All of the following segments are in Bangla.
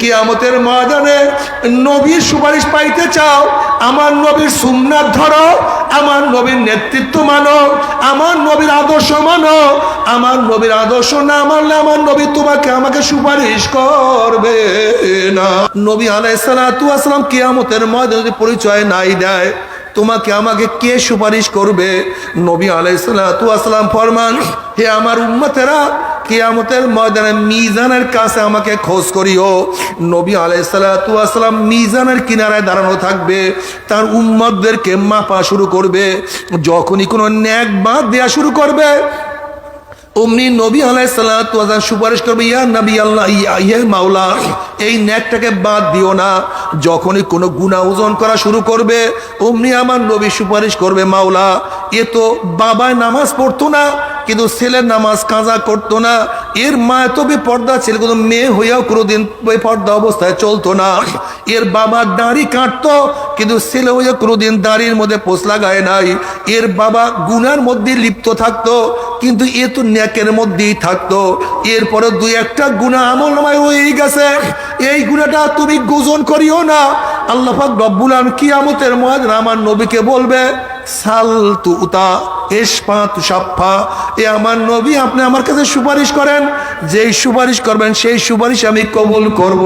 কিয়ামতের ময়দানে নবীর সুপারিশ পাইতে চাও, আমার নবীর সুন্নাত ধরো, আমার নবীর নেতৃত্ব মানো, আমার নবীর আদর্শ মানো, আমার নবীর আদর্শ না মানলে আমার নবী তোমাকে আমাকে সুপারিশ করবে না। নবী আলাইসালাতু আসলাম কিয়ামতের ময়দানে যদি পরিচয় নাই দেয়, তোমাকে আমাকে কে সুপারিশ করবে? নবী আলাইসালাতু আসলাম ফরমান, হে আমার উম্মতেরা কিয়ামতের ময়দানে মিজানের কাছে আমাকে খোঁজ করিও। নবী আলাইসালাম মিজানের কিনারায় দাঁড়ানো থাকবে, তার উম্মতদেরকে মাপা শুরু করবে, যখনই কোনো ন্যাক বাঁধ দেয়া শুরু করবে। অমনি নবী আলাইসাল্লাম সুপারিশ করবে, ইয়া নবী আল্লাহ ইয়া মাওলা এই ন্যাকটাকে বাদ দিও না। যখনই কোনো গুণা ওজন করা শুরু করবে, অমনি আমার নবী সুপারিশ করবে, মাওলা, এ তো বাবায় নামাজ পড়তো না, কিন্তু ছেলের নামাজ কাজা করতো না। এর মা তবে পর্দা ছিল কিন্তু মেয়ে হইয়াও কোনোদিন পর্দা অবস্থায় চলতো না। এর বাবা দাড়ি কাটতো, কিন্তু ছেলে হইয়া কোনোদিন দাড়ির মধ্যে পোষ লাগায় নাই। এর বাবা গুনার মধ্যে লিপ্ত থাকতো, কিন্তু এ তো ন্যাকের মধ্যেই থাকতো। এরপরে দুই একটা গুণা আমল নামায় হয়ে গেছে। এই গুণাটা তুমি গোজন করিও না। আল্লাহ পাক রব্বুল আলম কিয়ামতের মহাজন আমার নবীকে বলবে সাল তু উতা এসপা তু সাপ্পা এ আমার নবী, আপনি আমার কাছে সুপারিশ করেন। যেই সুপারিশ করবেন, সেই সুপারিশ আমি কবুল করব।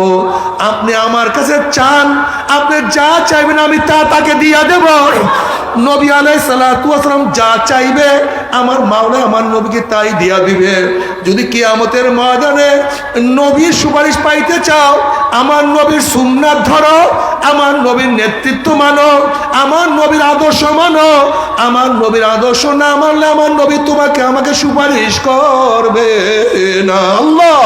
আপনি আমার কাছে চান, আপনি যা চাইবেন আমি তা তাকে দিয়া দেব। নবী আলাই সালাম যা চাইবে, আমার মাওলা আমার নবীকে তাই দিয়া দিবে। যদি কিয়ামতের ময়দানে নবীর সুপারিশ পাইতে চাও, আমার নবীর সুন্নাত ধরো, আমার নবীর নেতৃত্ব মানো, আমার নবীর আদর্শ মানো, আমার নবীর আদর্শ না মানলে আমার নবী তোমাকে আমাকে সুপারিশ করবে না। আল্লাহ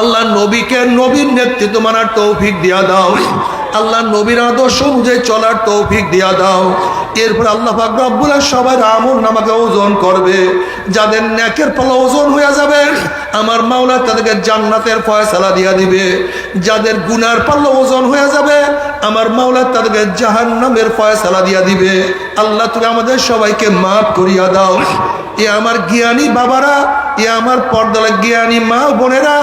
আল্লাহ নবীকে নবীর নেতৃত্ব মানার তৌফিক দিয়া দাও। আল্লাহ নবীর আদর্শ অনুযায়ী চলার তৌফিক দিয়া দাও। এরপর আল্লাহ আলামিন সবার আমল নামাকে ওজন করবে। যাদের ন্যাকের পাল্লা ওজন হয়ে যাবে, আমার মাওলা তাদেরকে জান্নাতের ফয়সালা দিয়া দিবে। যাদের গুনার পাল্লা ওজন হয়ে যাবে, আমার মাওলা তাদেরকে জাহান্নামের ফয়সালা দিয়া দিবে। আল্লাহ তুমি আমাদের সবাইকে মাফ করিয়া দাও। এ আমার জ্ঞানী বাবারা, এ আমার পর্দালা জ্ঞানী মা বোনেরা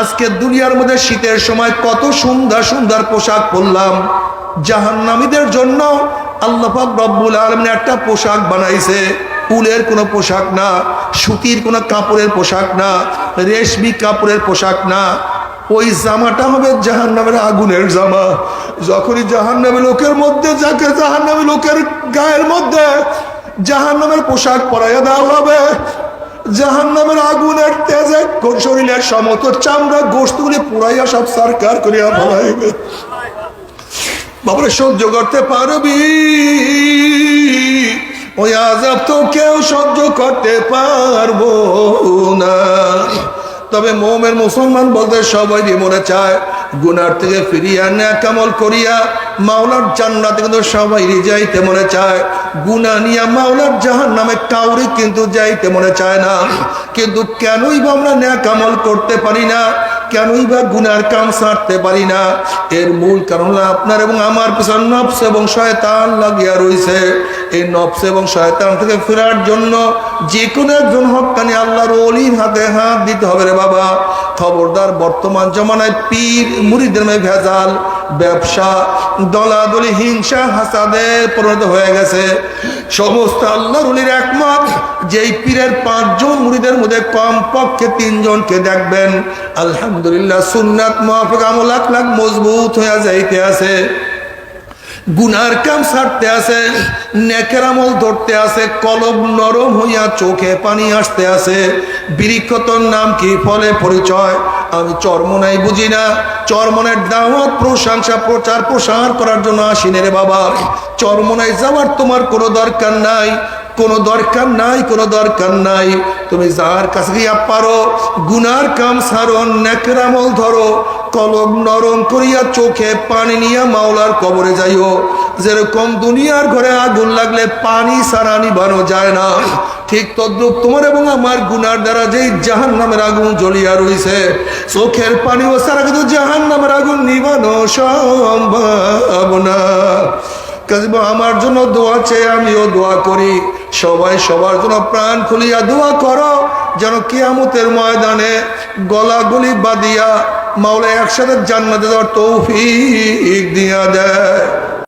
আজকে দুনিয়ার মধ্যে শীতের সময় কত সুন্দর সুন্দর পোশাক পরলাম। জাহান্নামীদের জন্য আল্লাহাক রব্বুল আলমিন একটা পোশাক বানাইছে। উলের কোনো পোশাক না, সুতির কোনো কাপড়ের পোশাক না, রেশমি কাপড়ের পোশাক না। ওই জামাটা হবে জাহান নামের আগুনের জামা। যখনই জাহান নামে লোকের মধ্যে যাকে জাহান নামে লোকের গায়ের মধ্যে জাহান নামের পোশাক পরাইয়া দেওয়া হবে জাহান নামের আগুনের তেজে শরীরের সমত চামড়া গোস্তগুলি পুরাইয়া সব সরকার করিয়া ফলাইবে। বাবারে, সহ্য করতে পারবি? ওই আজাব তো কেউ সহ্য করতে পারব না। তবে মোমের মুসলমান বলতে সবাই মনে চায়, গুনার থেকে ফিরিয়া ন্যাকামল করিয়া, মাওলার জান্নাতে কিন্তু সবাই যাইতে মনে চায়। গুনা নিয়া মাওলার জাহান নামে কাউরি কিন্তু যাইতে মনে চায় না। কিন্তু কেনই বা আমরা ন্যাকামল করতে পারি না, কেনই বা গুনার কাম সারতে পারি না। এর মূল কারণ আপনার এবং আমার পিছন নফস এবং শয়তান লাগিয়া রয়েছে এই নফস এবং শয়তান থেকে ফেরার জন্য যে কোনো একজন হকানি আল্লাহর অলির হাতে হাত দিতে হবে রে বাবা। খবরদার বর্তমান জমানায় পীর মুড়িদের মেয়ে ভেজাল, ব্যবসা, দলাদলি, হিংসা, হাসাদে পরিণত হয়ে গেছে। সমস্ত আল্লাহর অলির একমত যেই পীরের পাঁচজন মুড়িদের মধ্যে কম পক্ষে তিনজনকে দেখবেন। আলহামদুলিল্লাহ সুন্নাত মহাফিক আমল লাখ মজবুত হয়ে যাইতে আছে। গুনার কাম ছাড়তে আছে, নেকের আমল ধরতে আছে কলব নরম হইয়া চোখে পানি আসতে আছে। বৃক্ষতর নাম কি ফলে পরিচয়? আমি চরমনাই বুঝি না। চরমনের দাওয়াত, প্রশংসা, প্রচার, প্রসার করার জন্য আসিনে রে বাবা। চরমনায় যাওয়ার তোমার কোনো দরকার নাই। কোনো দরকার নাই, কোনো দরকার নাই। তুমি যার কাছে গিয়া পারো, গুনার কাম সারো, নেকের আমল ধরো। কলম নরম করিয়া চোখে পানি নিয়ে মাওলার কবরে যাইও। যেরকম দুনিয়ার ঘরে আগুন লাগলে পানি সারা নিবানো যায় না। ঠিক তদ্রুপ তোমার এবং আমার গুনার দ্বারা যেই জাহান নামের আগুন জ্বলিয়া রয়েছে চোখের পানি ও সারা কিন্তু জাহান নামের আগুন নিবানো সম্ভব না। আমার জন্য দোয়া চেয়ে আমিও দোয়া করি। সবাই সবার জন্য প্রাণ খুলিয়া দোয়া করো, যেন কিয়ামতের ময়দানে গলাগুলি বাদিয়া মাওলা একসাথে জান্নাতে দেওয়ার তৌফিক দিয়া দেয়।